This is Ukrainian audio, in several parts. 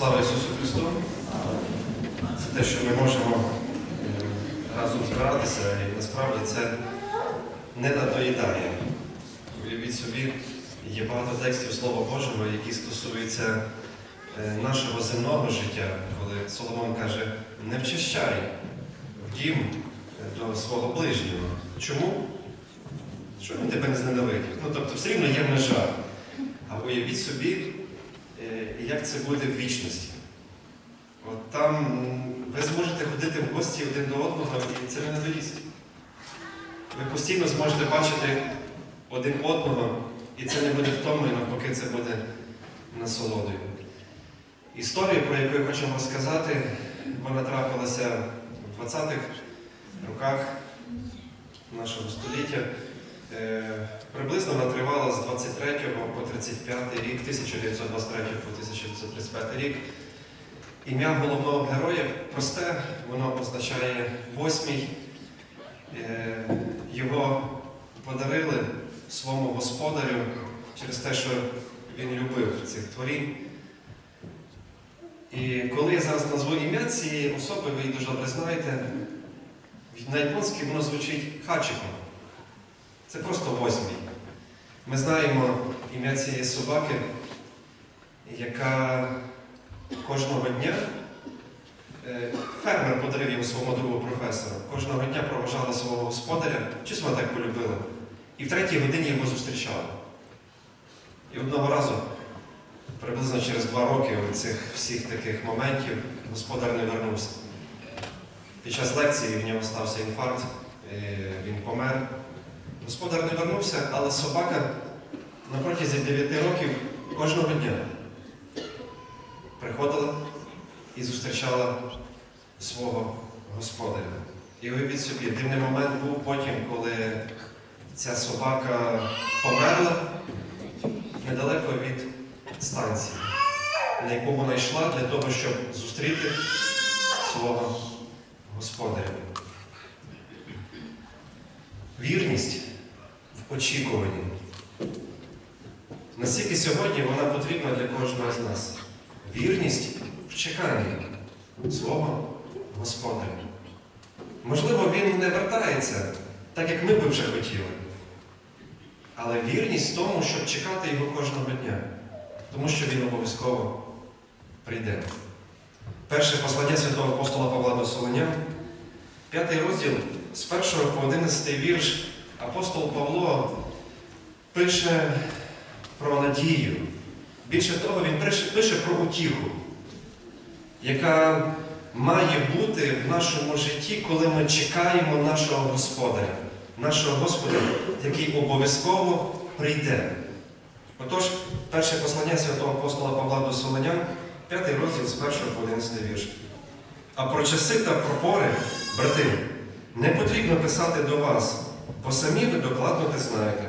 Слава Ісусу Христу! Це те, що ми можемо е, разом збиратися, і насправді це не надоїдає. Уявіть собі, є багато текстів Слова Божого, які стосуються е, нашого земного життя, коли Соломон каже, не вчищай в дім е, до свого ближнього. Чому? Що він тебе не зненавидів? Ну, тобто, все рівно є межа. А уявіть собі, як це буде в вічності. От там ви зможете ходити в гості один до одного, і це не надоїсть. Ви постійно зможете бачити один одного, і це не буде втомою, навпаки, це буде насолодою. Історія, про яку я хочу вам розказати, вона трапилася в 20-х роках нашого століття. Е, Приблизно вона тривала з 23 по 35 рік, 1923 по 1935 рік. Ім'я головного героя просте, воно означає восьмій. Е, Його подарили своєму господарю через те, що він любив цих творінь. І коли я зараз назву ім'я цієї особи, ви її дуже добре знаєте, на японській воно звучить хачіко. Це просто восьмий. Ми знаємо ім'я цієї собаки, яка кожного дня е, фермер подарив йому своєму другу професору. Кожного дня проважала свого господаря, чись вона так полюбила, і в третій годині його зустрічала. І одного разу, приблизно через два роки цих всіх таких моментів, господар не вернувся. Під час лекції в нього стався інфаркт, е, він помер. Господар не вернувся, але собака на протязі 9 років кожного дня приходила і зустрічала свого господаря. І уявіть собі, дивний момент був потім, коли ця собака померла недалеко від станції, на яку вона йшла для того, щоб зустріти свого господаря. Вірність очікуванні. Наскільки сьогодні вона потрібна для кожного з нас? Вірність в чеканні свого господаря. Можливо, він не вертається, так як ми би вже хотіли. Але вірність в тому, щоб чекати його кожного дня, тому що він обов'язково прийде. Перше послання святого апостола Павла до Солонян, п'ятий розділ з 1 по 11 вірш, апостол Павло пише про надію. Більше того, він пише, про утіху, яка має бути в нашому житті, коли ми чекаємо нашого Господаря, нашого Господа, який обов'язково прийде. Отож, перше послання святого апостола Павла до Солонян, п'ятий розділ з 1 по 11 вірш. А про часи та про пори, брати, не потрібно писати до вас, бо самі ви докладно те знаєте,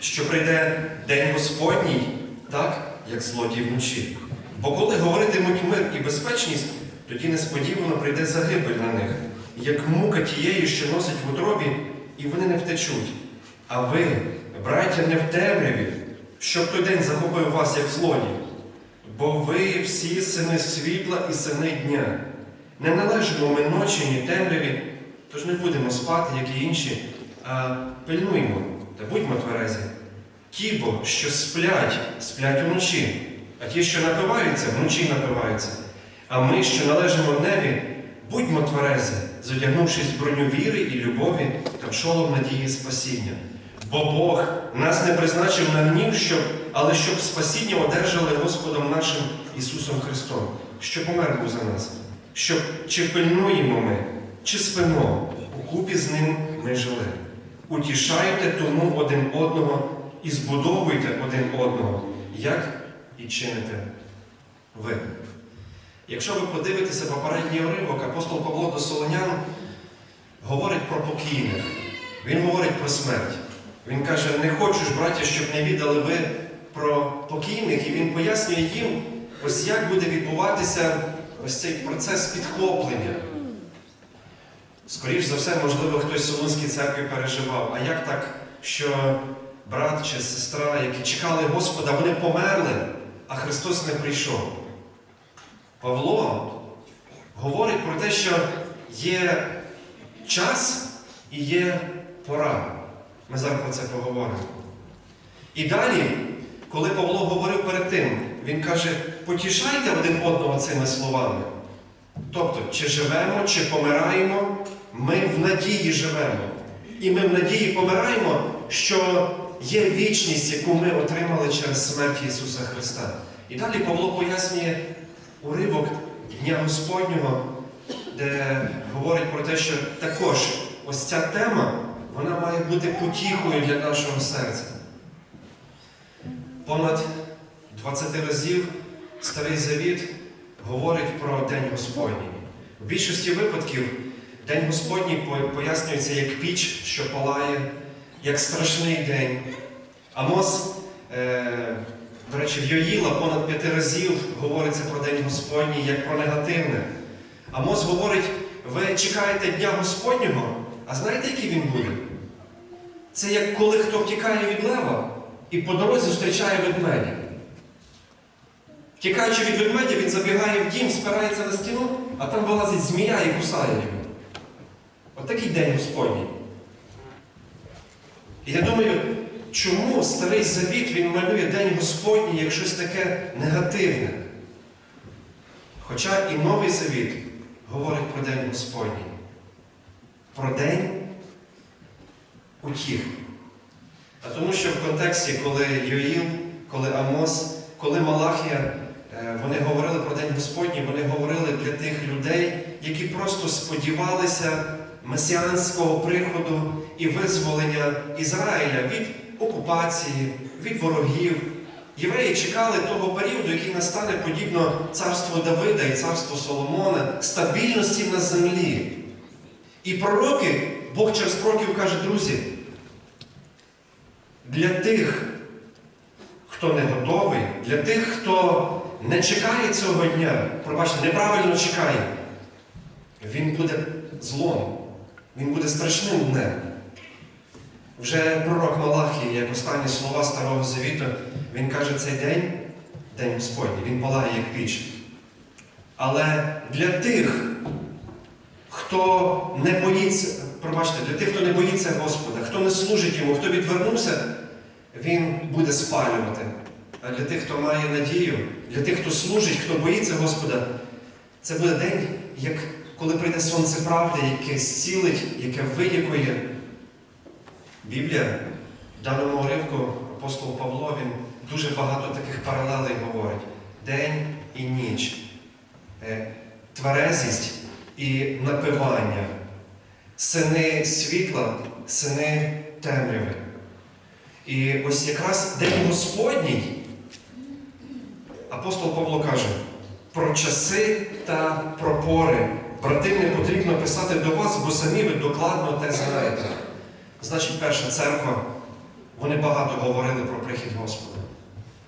що прийде день Господній, так, як злодій вночі. Бо коли говоритимуть мир і безпечність, тоді несподівано прийде загибель на них, як мука тієї, що носить в утробі, і вони не втечуть. А ви, браття, не в темряві, щоб той день захопив вас, як злодій. Бо ви всі сини світла і сини дня. Не належимо ми ночі, ні темряві, тож не будемо спати, як і інші, а пильнуймо та будьмо тверезі. Ті бо, що сплять, сплять уночі, а ті, що напиваються, вночі напиваються. А ми, що належимо небі, будьмо тверезі, зодягнувшись в броню віри і любові та в шолом надії спасіння. Бо Бог нас не призначив на гнів, щоб, але щоб спасіння одержали Господом нашим Ісусом Христом, що помер був за нас, щоб чи пильнуємо ми, чи спимо, укупі з ним ми жили. Утішайте тому один одного і збудовуйте один одного, як і чините ви. Якщо ви подивитеся попередній уривок, апостол Павло до Солонян говорить про покійних. Він говорить про смерть. Він каже, не хочу ж, браття, щоб не віддали ви про покійних, і він пояснює їм, ось як буде відбуватися ось цей процес підхоплення. Скоріше за все, можливо, хтось в Солунській церкві переживав. А як так, що брат чи сестра, які чекали Господа, вони померли, а Христос не прийшов? Павло говорить про те, що є час і є пора. Ми зараз про це поговоримо. І далі, коли Павло говорив перед тим, він каже: потішайте один одного цими словами. Тобто, чи живемо, чи помираємо, ми в надії живемо. І ми в надії помираємо, що є вічність, яку ми отримали через смерть Ісуса Христа. І далі Павло пояснює уривок Дня Господнього, де говорить про те, що також ось ця тема вона має бути потіхою для нашого серця. Понад 20 разів Старий Завіт говорить про День Господній. У більшості випадків День Господній пояснюється як піч, що палає, як страшний день. Амос, е, до речі, в Йоїла понад п'яти разів говориться про День Господній як про негативне. Амос говорить, ви чекаєте Дня Господнього, а знаєте, який він буде? Це як коли хто втікає від лева і по дорозі зустрічає ведмедя. Втікаючи від ведмедя, він забігає в дім, спирається на стіну, а там вилазить змія і кусає його. От день Господній. І я думаю, чому старий завіт він малює День Господній як щось таке негативне? Хоча і новий завіт говорить про День Господній. Про день утіх. А тому що в контексті, коли Йоїл, коли Амос, коли Малахія, е, вони говорили про День Господній, вони говорили для тих людей, які просто сподівалися месіанського приходу і визволення Ізраїля від окупації, від ворогів. Євреї чекали того періоду, який настане подібно царству Давида і царству Соломона, стабільності на землі. І пророки, Бог через пророків каже, друзі, для тих, хто не готовий, для тих, хто не чекає цього дня, пробачте, неправильно чекає, він буде злом, він буде страшним днем. Вже пророк Малахій, як останні слова Старого Завіту, він каже, цей день, день Господній, він палає як піч. Але для тих, хто не боїться, пробачте, для тих, хто не боїться Господа, хто не служить йому, хто відвернувся, він буде спалювати. А для тих, хто має надію, для тих, хто служить, хто боїться Господа, це буде день, як коли прийде сонце правди, яке зцілить, яке вилікує. Біблія в даному уривку апостол Павло він дуже багато таких паралелей говорить: день і ніч, е, тверезість і напивання, сини світла, сини темряви. І ось якраз День Господній, апостол Павло каже, про часи та про пори. Брати, не потрібно писати до вас, бо самі ви докладно те знаєте. Значить, перша церква, вони багато говорили про прихід Господа.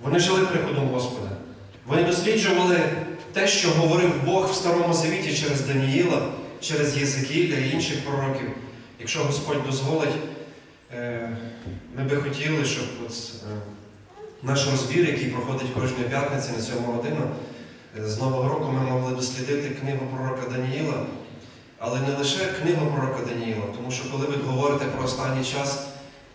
Вони жили приходом Господа. Вони досліджували те, що говорив Бог в Старому Завіті через Даніїла, через Єзекіля і інших пророків. Якщо Господь дозволить, е, ми би хотіли, щоб е, наш розбір, який проходить кожної п'ятниці на цьому годину, е, з Нового року ми могли дослідити книгу пророка Даніїла. Але не лише книгу пророка Даніїла, тому що коли ви говорите про останній час,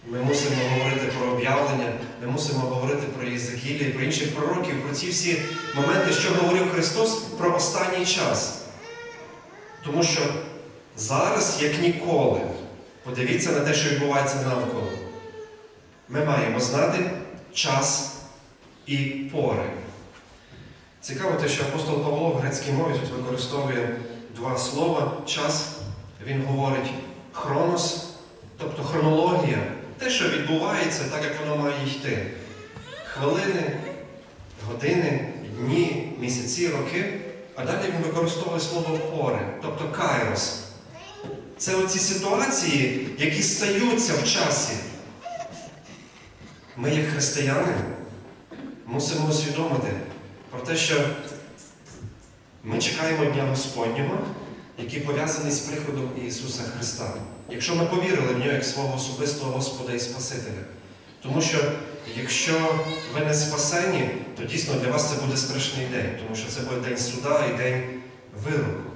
ми мусимо говорити про об'явлення, ми мусимо говорити про Єзекілля і про інших пророків, про ці всі моменти, що говорив Христос про останній час. Тому що зараз, як ніколи, подивіться на те, що відбувається навколо. Ми маємо знати час і пори. Цікаво те, що апостол Павло в грецькій мові тут використовує два слова час. Він говорить хронос, тобто хронологія, те, що відбувається, так як воно має йти. Хвилини, години, дні, місяці, роки. А далі він використовує слово пори, тобто кайрос. Це оці ситуації, які стаються в часі. Ми, як християни, мусимо усвідомити про те, що ми чекаємо Дня Господнього, який пов'язаний з приходом Ісуса Христа. Якщо ми повірили в нього як свого особистого Господа і Спасителя, Тому що якщо ви не спасені, то дійсно для вас це буде страшний день, тому що це буде день суда і день вироку.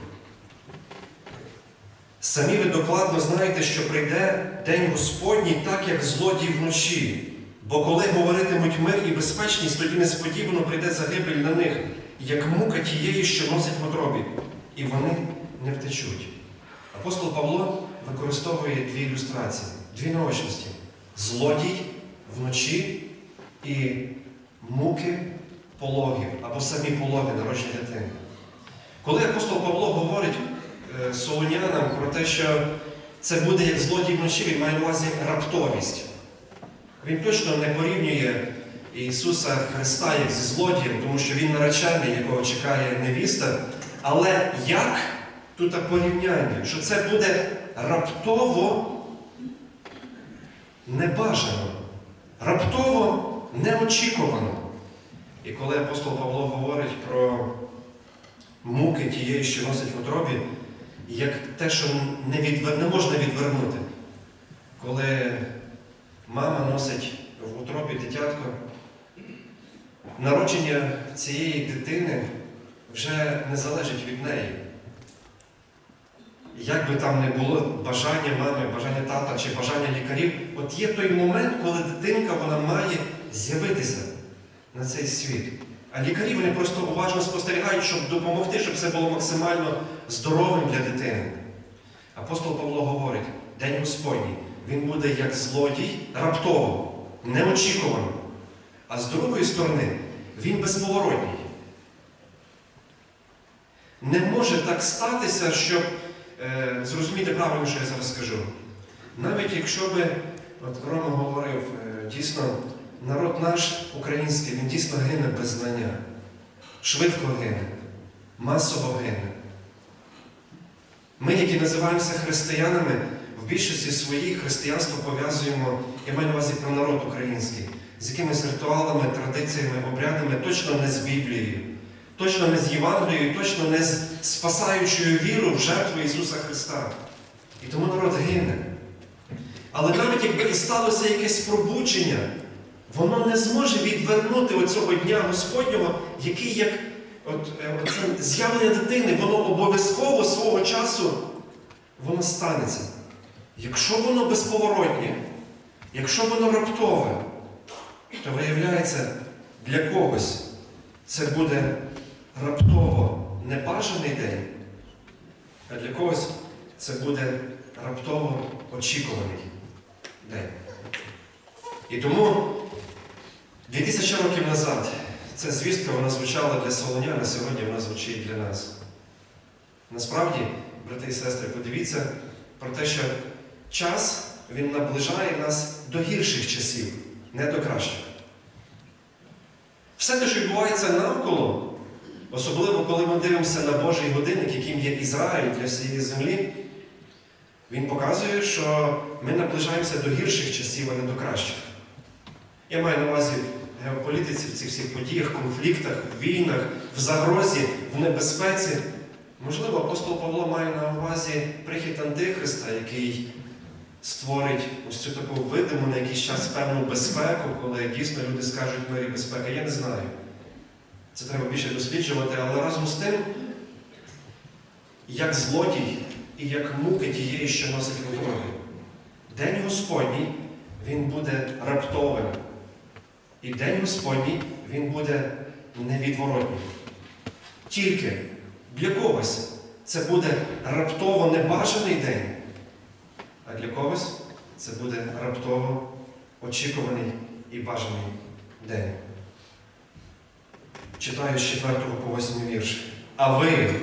Самі ви докладно знаєте, що прийде день Господній, так як злодій вночі. Бо коли говоритимуть мир і безпечність, тоді несподівано прийде загибель на них, як мука тієї, що носить в утробі, і вони не втечуть. Апостол Павло використовує дві ілюстрації, дві наочності: злодій вночі і муки пологів або самі пологи народження дитини. Коли апостол Павло говорить е, солонянам про те, що це буде як злодій вночі, він має на увазі раптовість. Він точно не порівнює Ісуса Христа як зі злодієм, тому що Він наречений, якого чекає невіста. Але як тут порівняння? Що це буде раптово небажано, раптово неочікувано. І коли апостол Павло говорить про муки тієї, що носить в утробі, як те, що не, відвер... не можна відвернути, коли мама носить в утробі дитятко, народження цієї дитини вже не залежить від неї. Як би там не було бажання мами, бажання тата чи бажання лікарів, от є той момент, коли дитинка вона має з'явитися на цей світ. А лікарі вони просто уважно спостерігають, щоб допомогти, щоб це було максимально здоровим для дитини. Апостол Павло говорить, День Господній, він буде як злодій раптово, неочікувано. А з другої сторони, він безповоротній. Не може так статися, щоб е, зрозуміти правильно, що я зараз скажу. Навіть якщо би, от Рома говорив, е, дійсно, народ наш український, він дійсно гине без знання. Швидко гине, масово гине. Ми, які називаємося християнами, більшості своїй християнство пов'язуємо, я маю на увазі про народ український, з якимись ритуалами, традиціями, обрядами, точно не з Біблією, точно не з Євангелією, точно не з спасаючою вірою в жертву Ісуса Христа. І тому народ гине. Але навіть якби і сталося якесь пробудження, воно не зможе відвернути оцього дня Господнього, який як от, е, оце з'явлення дитини, воно обов'язково свого часу воно станеться. Якщо воно безповоротнє, якщо воно раптове, то виявляється, для когось це буде раптово небажаний день, а для когось це буде раптово очікуваний день. І тому 2000 років назад ця звістка вона звучала для Солонян, а сьогодні вона звучить для нас. Насправді, брати і сестри, подивіться про те, що час він наближає нас до гірших часів, не до кращих. Все те, що відбувається навколо, особливо коли ми дивимося на Божий годинник, яким є Ізраїль для всієї землі, він показує, що ми наближаємося до гірших часів, а не до кращих. Я маю на увазі в геополітиці, в цих всіх подіях, конфліктах, війнах, в загрозі, в небезпеці. Можливо, апостол Павло має на увазі прихід Антихриста, який створить ось цю таку видиму на якийсь час певну безпеку, коли дійсно люди скажуть мир і безпека. Я не знаю. Це треба більше досліджувати, але разом з тим, як злодій і як муки тієї, що носить в утробі. День Господній, він буде раптовим. І День Господній, він буде невідворотній. Тільки для когось це буде раптово небажаний день, а для когось це буде раптово очікуваний і бажаний день. Читаю з 4 по 8 вірш. А ви,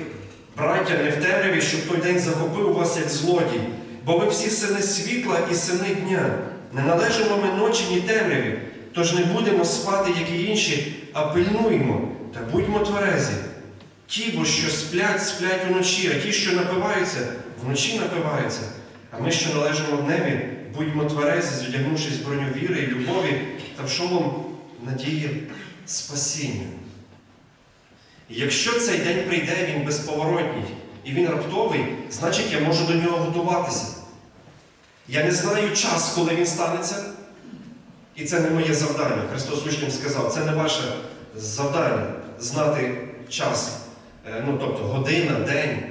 браття, не в темряві, щоб той день захопив вас як злодій, бо ви всі сини світла і сини дня. Не належимо ми ночі, ні темряві, тож не будемо спати, як і інші, а пильнуємо та будьмо тверезі. Ті, бо що сплять, сплять уночі, а ті, що напиваються, вночі напиваються. А ми, що належимо дневі, будьмо тверезі, зодягнувшись броню віри і любові та в шолом надії спасіння. І якщо цей день прийде, він безповоротній і він раптовий, значить я можу до нього готуватися. Я не знаю час, коли він станеться, І це не моє завдання. Христос учням сказав, це не ваше завдання знати час, е, ну тобто година, день.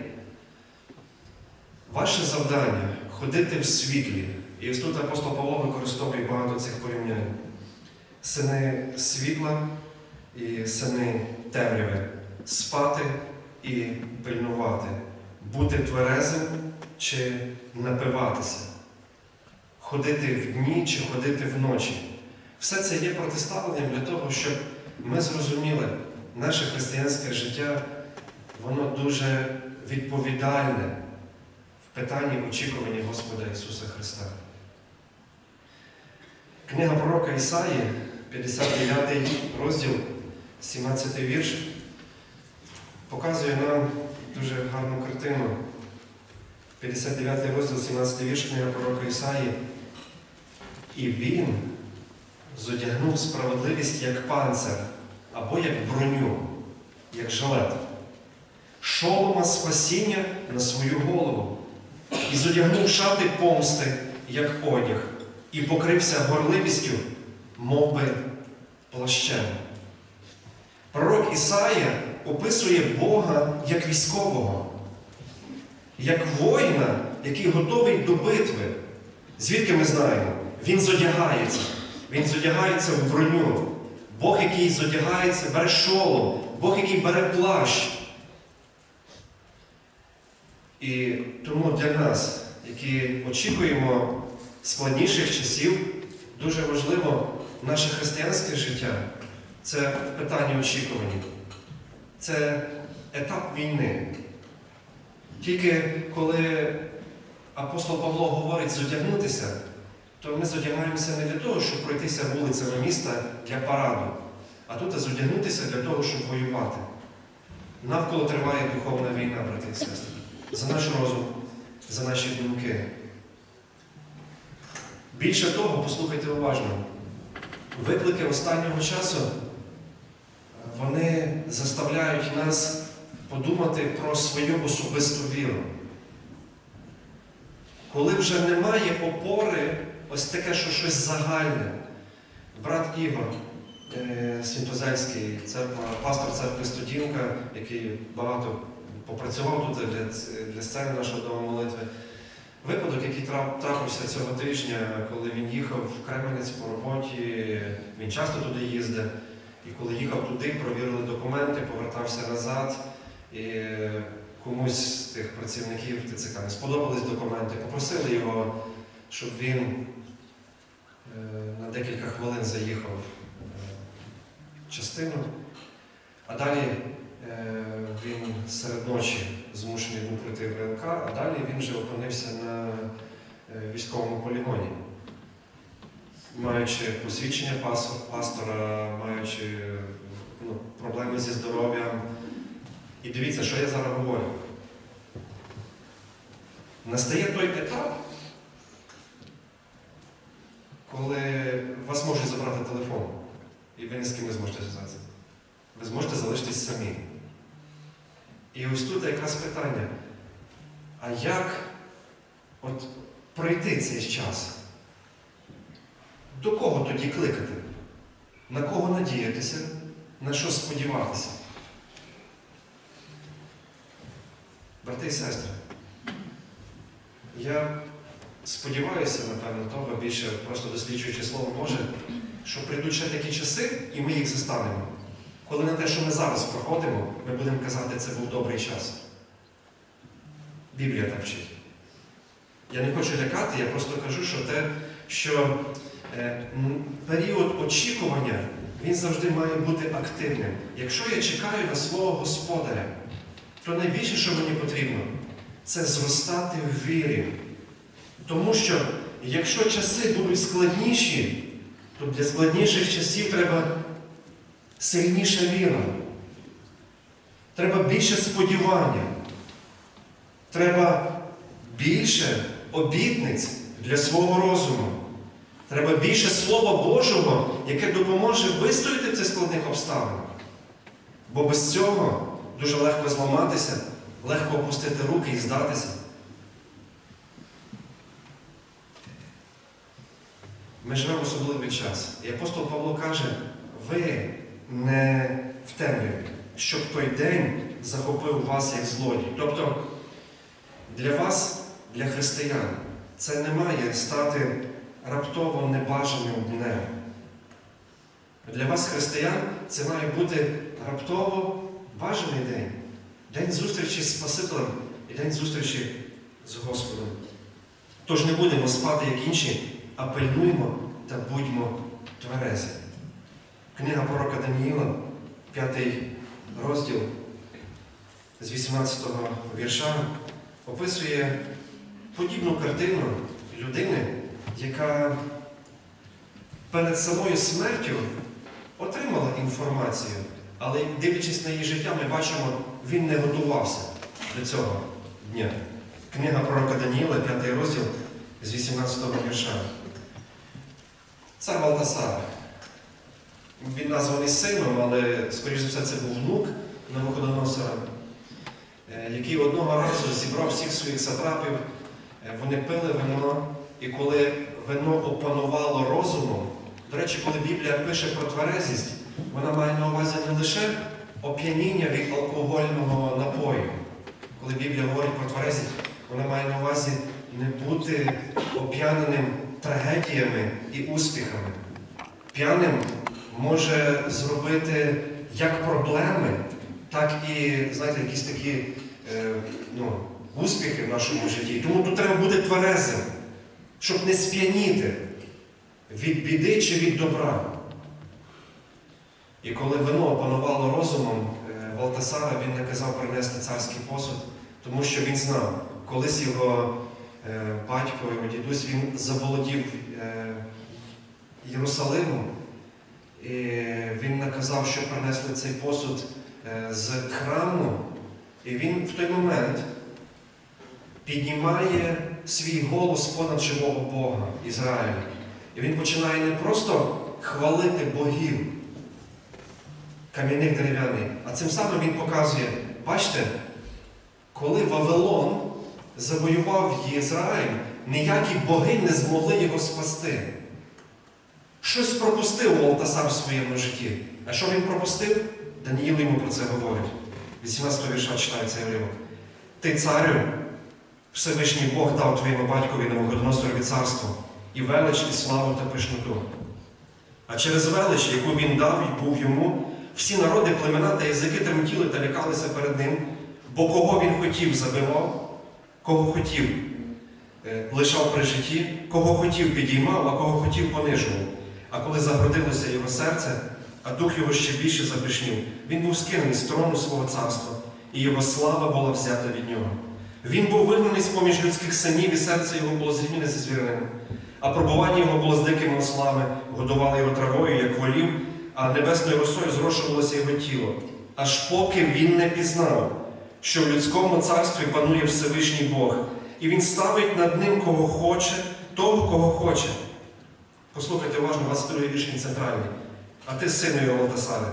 Ваше завдання ходити в світлі. І ось тут апостол Павло використовує багато цих порівнянь. Сини світла і сини темряви. Спати і пильнувати, бути тверезим чи напиватися, ходити в дні чи ходити вночі. Все це є протиставленням для того, щоб ми зрозуміли, наше християнське життя, воно дуже відповідальне питанні очікування Господа Ісуса Христа. Книга пророка Ісаї, 59 розділ, 17 вірш, показує нам дуже гарну картину. 59 розділ, 17 вірш, книга пророка Ісаї. І він зодягнув справедливість як панцир, або як броню, як жилет, шолома спасіння на свою голову, і зодягнув шати помсти, як одяг, і покрився горливістю, мов би, плащем. Пророк Ісая описує Бога як військового, як воїна, який готовий до битви. Звідки ми знаємо? Він зодягається. Він зодягається в броню. Бог, який зодягається, бере шолом, Бог, який бере плащ. І тому для нас, які очікуємо складніших часів, дуже важливо наше християнське життя це в питанні очікування. Це етап війни. Тільки коли апостол Павло говорить зодягнутися, то ми зодягаємося не для того, щоб пройтися вулицями міста для параду, а тут зодягнутися для того, щоб воювати. Навколо триває духовна війна, брати і сестри. За наш розум, за наші думки. Більше того, послухайте уважно, виклики останнього часу вони заставляють нас подумати про свою особисту віру. Коли вже немає опори, ось таке, що щось загальне. Брат Ігор е, церква, пастор церкви Студінка, який багато попрацював тут для, для сцени нашого дому молитви. Випадок, який трапився цього тижня, коли він їхав в Кременець по роботі, він часто туди їздив. І коли їхав туди, провірили документи, повертався назад. І комусь з тих працівників ТЦК не сподобались документи, попросили його, щоб він е, на декілька хвилин заїхав е, в частину. А далі е, він серед ночі змушений був прийти в РЛК, а далі він вже опинився на е, військовому полігоні. Маючи посвідчення пастора, маючи ну, проблеми зі здоров'ям. І дивіться, що я зараз говорю. Настає той етап, коли вас можуть забрати телефон, і ви ні з ким не зможете зв'язатися. Ви зможете залишитись самі. І ось тут якраз питання: а як от пройти цей час? До кого тоді кликати? На кого надіятися? На що сподіватися? Брати і сестри, я сподіваюся, напевно, того, більше просто досліджуючи Слово Боже, що прийдуть ще такі часи, і ми їх застанемо. Коли на те, що ми зараз проходимо, ми будемо казати, це був добрий час. Біблія так вчить. Я не хочу лякати, я просто кажу, що те, що е, період очікування, він завжди має бути активним. Якщо я чекаю на свого господаря, то найбільше, що мені потрібно, це зростати в вірі. Тому що якщо часи будуть складніші, то для складніших часів треба сильніша віра. Треба більше сподівання. Треба більше обітниць для свого розуму. Треба більше Слова Божого, яке допоможе вистояти в цих складних обставинах. Бо без цього дуже легко зламатися, легко опустити руки і здатися. Ми живемо особливий час. І апостол Павло каже, ви не в темряві, щоб той день захопив вас як злодій. Тобто для вас, для християн, це не має стати раптово небажаним днем. Для вас, християн, це має бути раптово бажаний день. День зустрічі з Спасителем і день зустрічі з Господом. Тож не будемо спати, як інші, а пильнуймо та будьмо тверезі. Книга пророка Даніїла, п'ятий розділ з 18 го вірша, описує подібну картину людини, яка перед самою смертю отримала інформацію, але дивлячись на її життя, ми бачимо, він не готувався до цього дня. Книга пророка Даніїла, 5 розділ з 18 вірша. Цар Валтасар. Він названий сином, але, скоріш за все, це був внук Навуходоносора, е, який одного разу зібрав всіх своїх сатрапів, е, вони пили вино, і коли вино опанувало розумом, до речі, коли Біблія пише про тверезість, вона має на увазі не лише оп'яніння від алкогольного напою. Коли Біблія говорить про тверезість, вона має на увазі не бути оп'яненим трагедіями і успіхами. П'яним може зробити як проблеми, так і, знаєте, якісь такі е, ну, успіхи в нашому житті. Тому тут треба бути тверезим, щоб не сп'яніти від біди чи від добра. І коли вино опанувало розумом е, Валтасара, він наказав принести царський посуд, тому що він знав, колись його е, батько, його дідусь, він заволодів е, Єрусалимом, і він наказав, щоб принесли цей посуд е, з храму, і він в той момент піднімає свій голос понад живого Бога Ізраїля. І він починає не просто хвалити богів кам'яних дерев'яних, а цим самим він показує, бачите, коли Вавилон завоював Ізраїль, ніякі боги не змогли його спасти. Щось пропустив Валтасар в своєму житті. А що він пропустив? Даніїл йому про це говорить. 18 вірша читає цей уривок. Ти, царю, Всевишній Бог дав твоєму батькові Навуходоносорові царство, і велич, і славу та пишноту. А через велич, яку він дав і був йому, всі народи, племена та язики тремтіли та лякалися перед ним, бо кого він хотів, забивав, кого хотів, е, лишав при житті, кого хотів, підіймав, а кого хотів, понижував. А коли загородилося його серце, а дух його ще більше запишнів, він був скинений з трону свого царства, і його слава була взята від нього. Він був вигнаний з-поміж людських синів, і серце його було зрівняне зі звіриним. А пробування його було з дикими ослами, годували його травою, як волів, а небесною росою зрошувалося його тіло. Аж поки він не пізнав, що в людському царстві панує Всевишній Бог, і він ставить над ним кого хоче, того, кого хоче. Послухайте уважно, 22 вірш він центральний. А ти, сину його Валтасаре,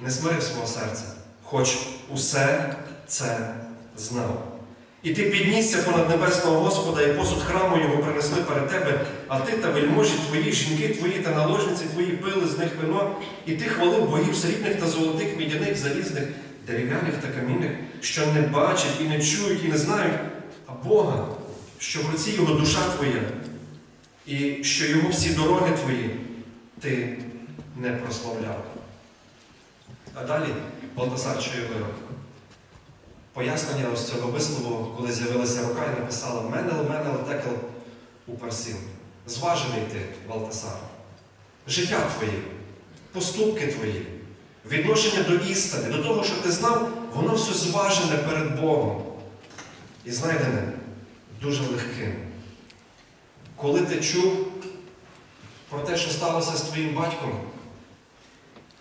не смирив свого серця, хоч усе це знав. І ти піднісся понад небесного Господа, і посуд храму його принесли перед тебе, а ти та вельможі твої, жінки твої та наложниці твої пили з них вино, і ти хвалив богів срібних та золотих, мідяних, залізних, дерев'яних та камінних, що не бачать і не чують, і не знають, а Бога, що в руці його душа твоя, і що його всі дороги твої ти не прославляв. А далі Балтасар чує вирок. Пояснення ось цього вислову, коли з'явилася рука і написала Менел, Менел, Текел у Парсін. Зважений ти, Валтасар. Життя твоє, поступки твої, відношення до істини, до того, що ти знав, воно все зважене перед Богом. І знайдене дуже легким. Коли ти чув про те, що сталося з твоїм батьком,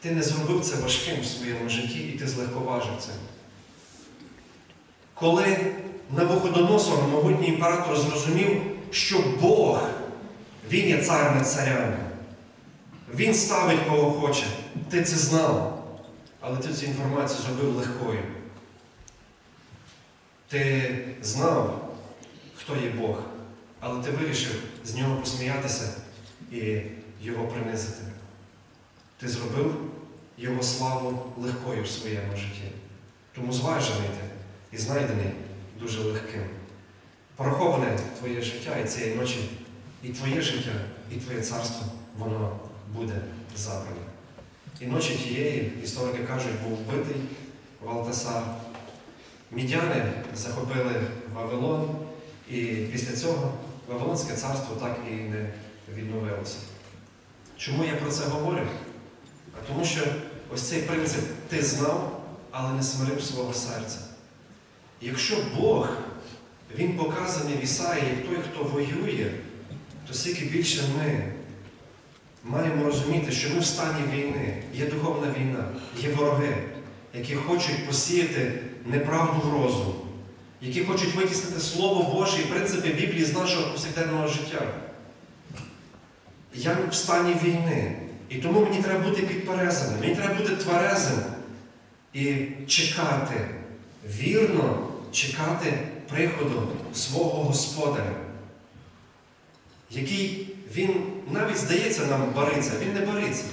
ти не зробив це важким в своєму житті і ти злегковажив це. Коли Навуходоносор, могутній імператор, зрозумів, що Бог, Він є цар над царями. Він ставить кого хоче. Ти це знав, але ти цю інформацію зробив легкою. Ти знав, хто є Бог, але ти вирішив з нього посміятися і його принизити. Ти зробив його славу легкою в своєму житті. Тому зважений ти і знайдений дуже легким. Пораховане твоє життя і цієї ночі, і твоє життя, і твоє царство, воно буде забране. І ночі тієї, історики кажуть, був вбитий Валтасар. Мідяни захопили Вавилон, і після цього Вавилонське царство так і не відновилося. Чому я про це говорю? А тому що ось цей принцип ти знав, але не смирив свого серця. Якщо Бог, Він показаний в Ісаї як той, хто воює, то скільки більше ми маємо розуміти, що ми в стані війни, є духовна війна, є вороги, які хочуть посіяти неправду грозу, які хочуть витіснити Слово Боже і принципи Біблії з нашого повсякденного життя. Я в стані війни. І тому мені треба бути підперезаним, мені треба бути тверезим і чекати, вірно чекати приходу свого Господаря, який він навіть здається нам бариться, він не бариться.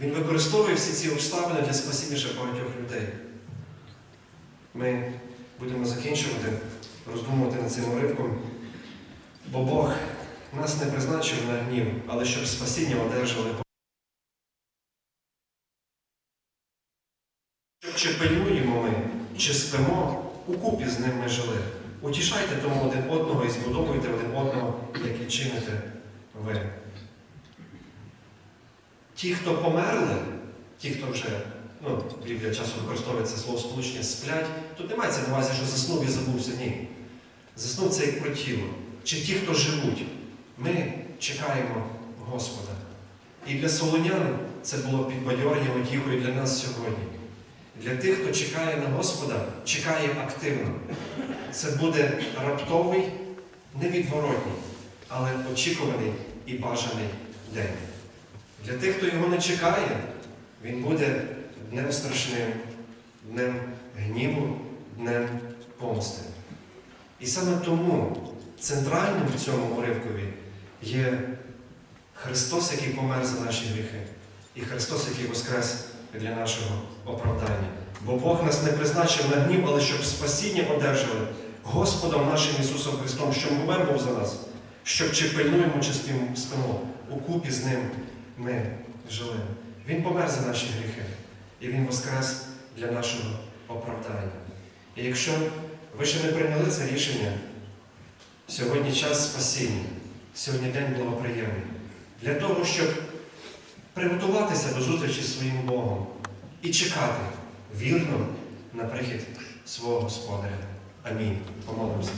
Він використовує всі ці обставини для спасіння ще багатьох людей. Ми будемо закінчувати, роздумувати над цим уривком, бо Бог нас не призначив на гнів, але щоб спасіння одержали. Чи пильнуємо ми, чи спимо, укупі з ним ми жили. Утішайте тому один одного і збудовуйте один одного, як і чините ви. Ті, хто померли, ті, хто вже, ну, Біблія часом використовує це слово сполучення, сплять, тут немає на увазі, що заснув і забувся. Ні. Заснув це як про тіло. Чи ті, хто живуть, ми чекаємо Господа. І для солонян це було підбадьоренням утіхою для нас сьогодні. Для тих, хто чекає на Господа, чекає активно. Це буде раптовий, невідворотній, але очікуваний і бажаний день. Для тих, хто його не чекає, він буде днем страшним, днем гніву, днем помсти. І саме тому центральним в цьому уривкові є Христос, який помер за наші гріхи, і Христос, який воскрес для нашого оправдання. Бо Бог нас не призначив на гнів, але щоб спасіння одержали Господом нашим Ісусом Христом, що помер був за нас, щоб чи пильнуємо, чи спимо, у з ним ми жили. Він помер за наші гріхи, і Він воскрес для нашого оправдання. І якщо ви ще не прийняли це рішення, сьогодні час спасіння, сьогодні день благоприємний. Для того, щоб приготуватися до зустрічі з своїм Богом і чекати вірно на прихід свого Господаря. Амінь. Помолимося.